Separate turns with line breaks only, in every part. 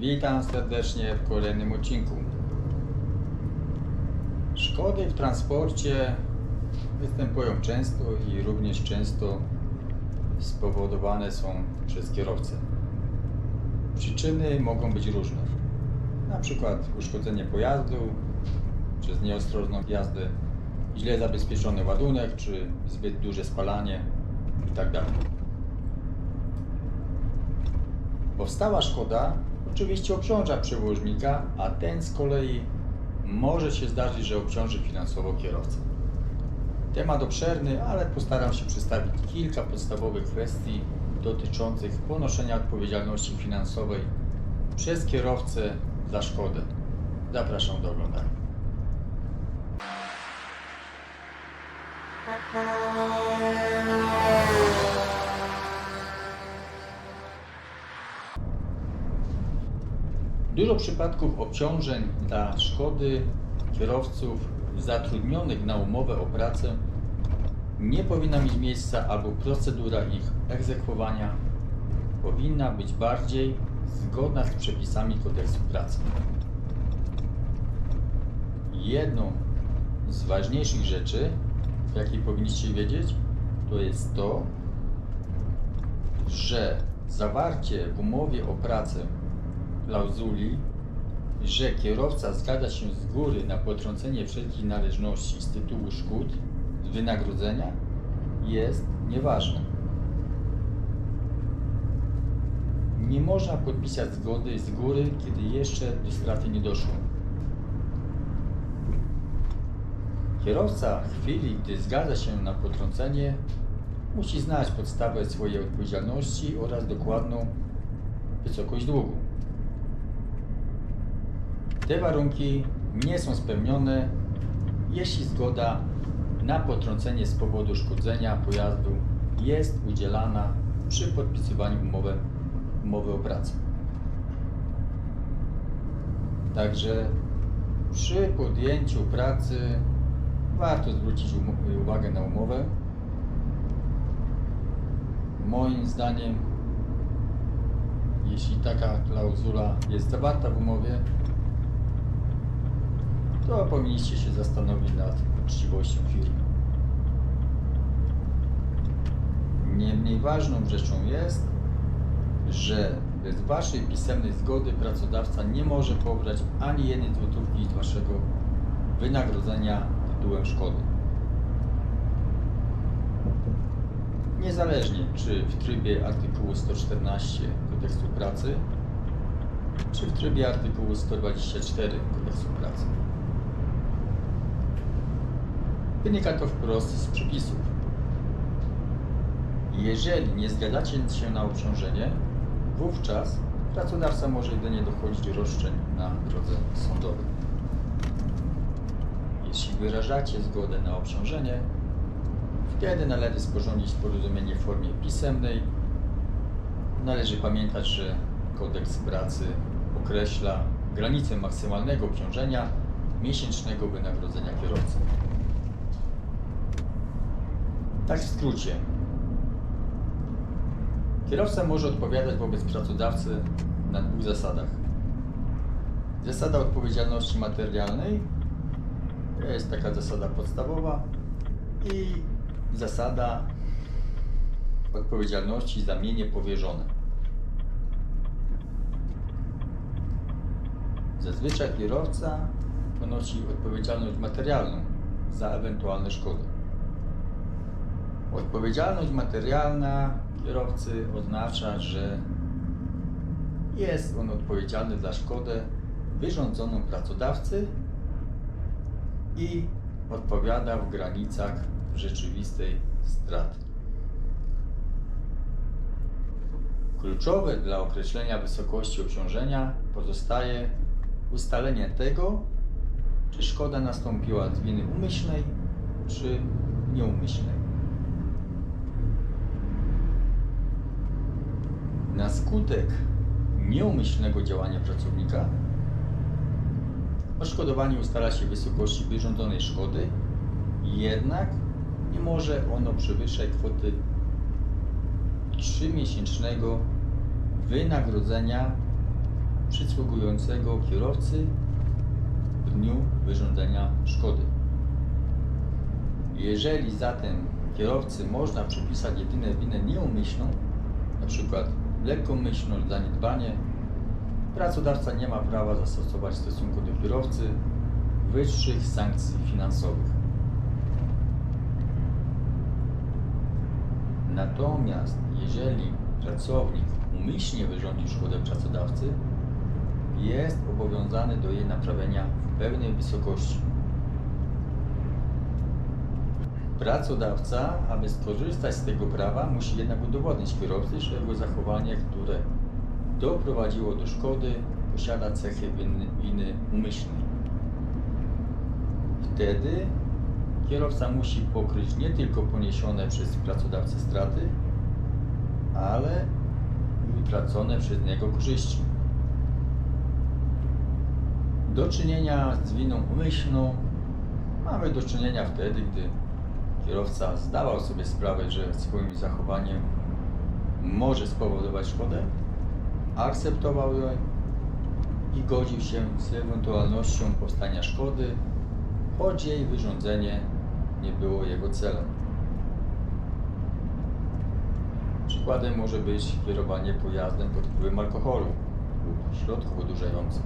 Witam serdecznie w kolejnym odcinku. Szkody w transporcie występują często i również często spowodowane są przez kierowcę. Przyczyny mogą być różne. Na przykład uszkodzenie pojazdu przez nieostrożną jazdę, źle zabezpieczony ładunek czy zbyt duże spalanie itd. Powstała szkoda oczywiście obciąża przewoźnika, a ten z kolei może się zdarzyć, że obciąży finansowo kierowcę. Temat obszerny, ale postaram się przedstawić kilka podstawowych kwestii dotyczących ponoszenia odpowiedzialności finansowej przez kierowcę za szkodę. Zapraszam do oglądania. Dużo przypadków obciążeń dla szkody kierowców zatrudnionych na umowę o pracę nie powinna mieć miejsca albo procedura ich egzekwowania powinna być bardziej zgodna z przepisami kodeksu pracy. Jedną z ważniejszych rzeczy, jakiej powinniście wiedzieć, to jest to, że zawarcie w umowie o pracę klauzuli, że kierowca zgadza się z góry na potrącenie wszelkich należności z tytułu szkód, z wynagrodzenia, jest nieważne. Nie można podpisać zgody z góry, kiedy jeszcze do straty nie doszło. Kierowca w chwili, gdy zgadza się na potrącenie, musi znać podstawę swojej odpowiedzialności oraz dokładną wysokość długu. Te warunki nie są spełnione, jeśli zgoda na potrącenie z powodu szkodzenia pojazdu jest udzielana przy podpisywaniu umowy, umowy o pracę. Także przy podjęciu pracy warto zwrócić uwagę na umowę. Moim zdaniem, jeśli taka klauzula jest zawarta w umowie, to powinniście się zastanowić nad uczciwością firmy. Niemniej ważną rzeczą jest, że bez Waszej pisemnej zgody pracodawca nie może pobrać ani jednej złotówki z Waszego wynagrodzenia tytułem szkody. Niezależnie czy w trybie artykułu 114 Kodeksu Pracy, czy w trybie artykułu 124 Kodeksu Pracy. Wynika to wprost z przepisów. Jeżeli nie zgadzacie się na obciążenie, wówczas pracodawca może jedynie dochodzić roszczeń na drodze sądowej. Jeśli wyrażacie zgodę na obciążenie, wtedy należy sporządzić porozumienie w formie pisemnej. Należy pamiętać, że kodeks pracy określa granicę maksymalnego obciążenia miesięcznego wynagrodzenia kierowcy. Tak w skrócie. Kierowca może odpowiadać wobec pracodawcy na dwóch zasadach. Zasada odpowiedzialności materialnej to jest taka zasada podstawowa i zasada odpowiedzialności za mienie powierzone. Zazwyczaj kierowca ponosi odpowiedzialność materialną za ewentualne szkody. Odpowiedzialność materialna kierowcy oznacza, że jest on odpowiedzialny za szkodę wyrządzoną pracodawcy i odpowiada w granicach rzeczywistej straty. Kluczowe dla określenia wysokości obciążenia pozostaje ustalenie tego, czy szkoda nastąpiła z winy umyślnej czy nieumyślnej. Na skutek nieumyślnego działania pracownika odszkodowanie ustala się wysokości wyrządzonej szkody, jednak nie może ono przewyższać kwoty 3-miesięcznego wynagrodzenia przysługującego kierowcy w dniu wyrządzenia szkody. Jeżeli zatem kierowcy można przypisać jedynie winę nieumyślną, np. lekkomyślną lub zaniedbanie, pracodawca nie ma prawa zastosować w stosunku do kierowcy wyższych sankcji finansowych. Natomiast jeżeli pracownik umyślnie wyrządził szkodę pracodawcy, jest obowiązany do jej naprawienia w pełnej wysokości. Pracodawca, aby skorzystać z tego prawa, musi jednak udowodnić kierowcy, że jego zachowanie, które doprowadziło do szkody, posiada cechy winy, winy umyślnej. Wtedy kierowca musi pokryć nie tylko poniesione przez pracodawcę straty, ale i utracone przez niego korzyści. Do czynienia z winą umyślną mamy do czynienia wtedy, gdy kierowca zdawał sobie sprawę, że swoim zachowaniem może spowodować szkodę, akceptował ją i godził się z ewentualnością powstania szkody, choć jej wyrządzenie nie było jego celem. Przykładem może być kierowanie pojazdem pod wpływem alkoholu lub środków odurzających,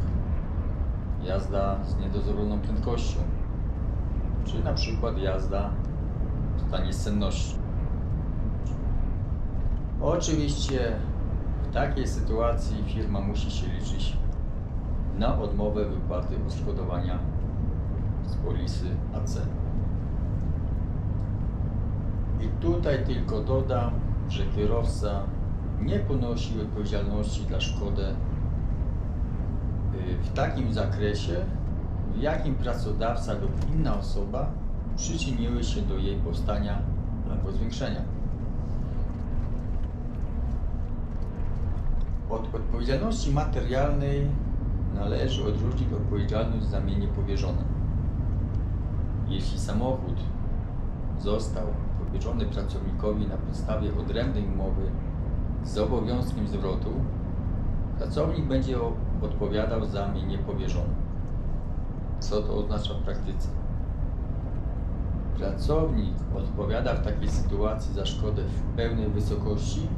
jazda z niedozwoloną prędkością, czy na przykład jazda stanie senności. Oczywiście w takiej sytuacji firma musi się liczyć na odmowę wypłaty odszkodowania z polisy AC. I tutaj tylko dodam, że kierowca nie ponosi odpowiedzialności za szkodę y, w takim zakresie, w jakim pracodawca lub inna osoba przyczyniły się do jej powstania albo zwiększenia. Od odpowiedzialności materialnej należy odróżnić odpowiedzialność za mienie powierzone. Jeśli samochód został powierzony pracownikowi na podstawie odrębnej umowy z obowiązkiem zwrotu, pracownik będzie odpowiadał za mienie powierzone. Co to oznacza w praktyce? Pracownik odpowiada w takiej sytuacji za szkodę w pełnej wysokości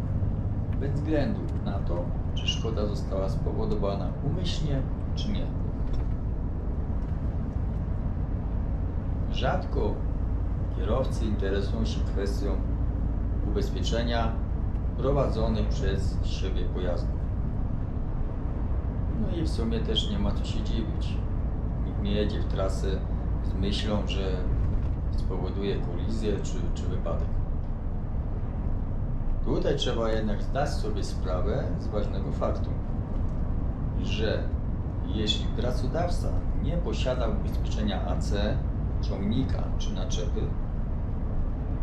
bez względu na to, czy szkoda została spowodowana umyślnie, czy nie. Rzadko kierowcy interesują się kwestią ubezpieczenia prowadzonych przez siebie pojazdów. No i w sumie też nie ma co się dziwić. Nikt nie jedzie w trasę z myślą, że spowoduje kolizję czy, czy wypadek. Tutaj trzeba jednak zdać sobie sprawę z ważnego faktu, że jeśli pracodawca nie posiada ubezpieczenia AC, ciągnika czy naczepy,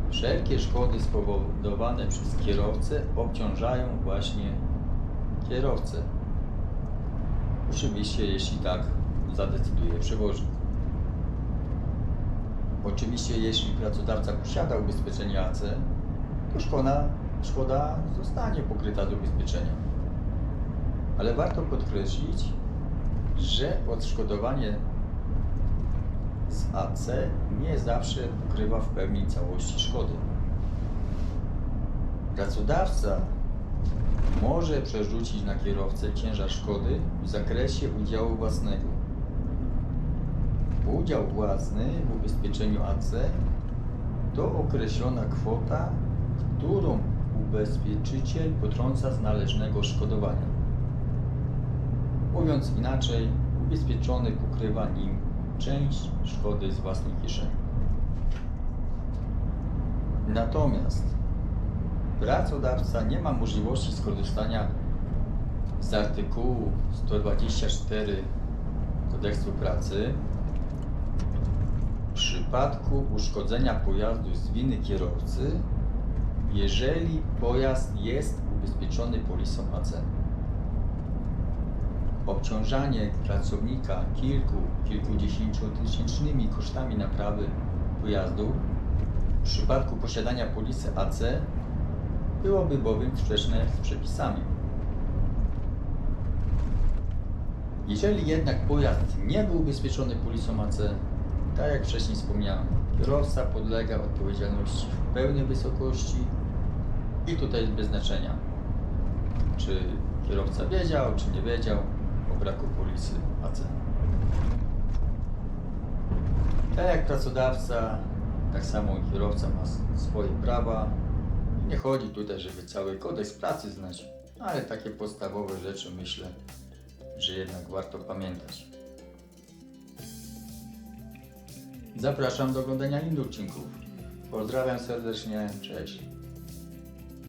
wszelkie szkody spowodowane przez kierowcę obciążają właśnie kierowcę. Oczywiście, jeśli tak zadecyduje przewoźnik. Oczywiście, jeśli pracodawca posiada ubezpieczenie AC, to szkoda, szkoda zostanie pokryta z ubezpieczenia. Ale warto podkreślić, że odszkodowanie z AC nie zawsze pokrywa w pełni całości szkody. Pracodawca może przerzucić na kierowcę ciężar szkody w zakresie udziału własnego. Udział własny w ubezpieczeniu AC to określona kwota, którą ubezpieczyciel potrąca z należnego odszkodowania. Mówiąc inaczej, ubezpieczony pokrywa nim część szkody z własnej kieszeni. Natomiast pracodawca nie ma możliwości skorzystania z artykułu 124 Kodeksu Pracy w przypadku uszkodzenia pojazdu z winy kierowcy, jeżeli pojazd jest ubezpieczony polisą AC. Obciążanie pracownika kilku, kilkudziesięciotysięcznymi kosztami naprawy pojazdu w przypadku posiadania polisy AC byłoby bowiem sprzeczne z przepisami. Jeżeli jednak pojazd nie był ubezpieczony polisą AC, tak jak wcześniej wspomniałem, kierowca podlega odpowiedzialności w pełnej wysokości i tutaj jest bez znaczenia, czy kierowca wiedział, czy nie wiedział o braku polisy AC. Tak jak pracodawca, tak samo kierowca ma swoje prawa. Nie chodzi tutaj, żeby cały kodeks pracy znać, ale takie podstawowe rzeczy myślę, że jednak warto pamiętać. Zapraszam do oglądania innych odcinków. Pozdrawiam serdecznie, cześć.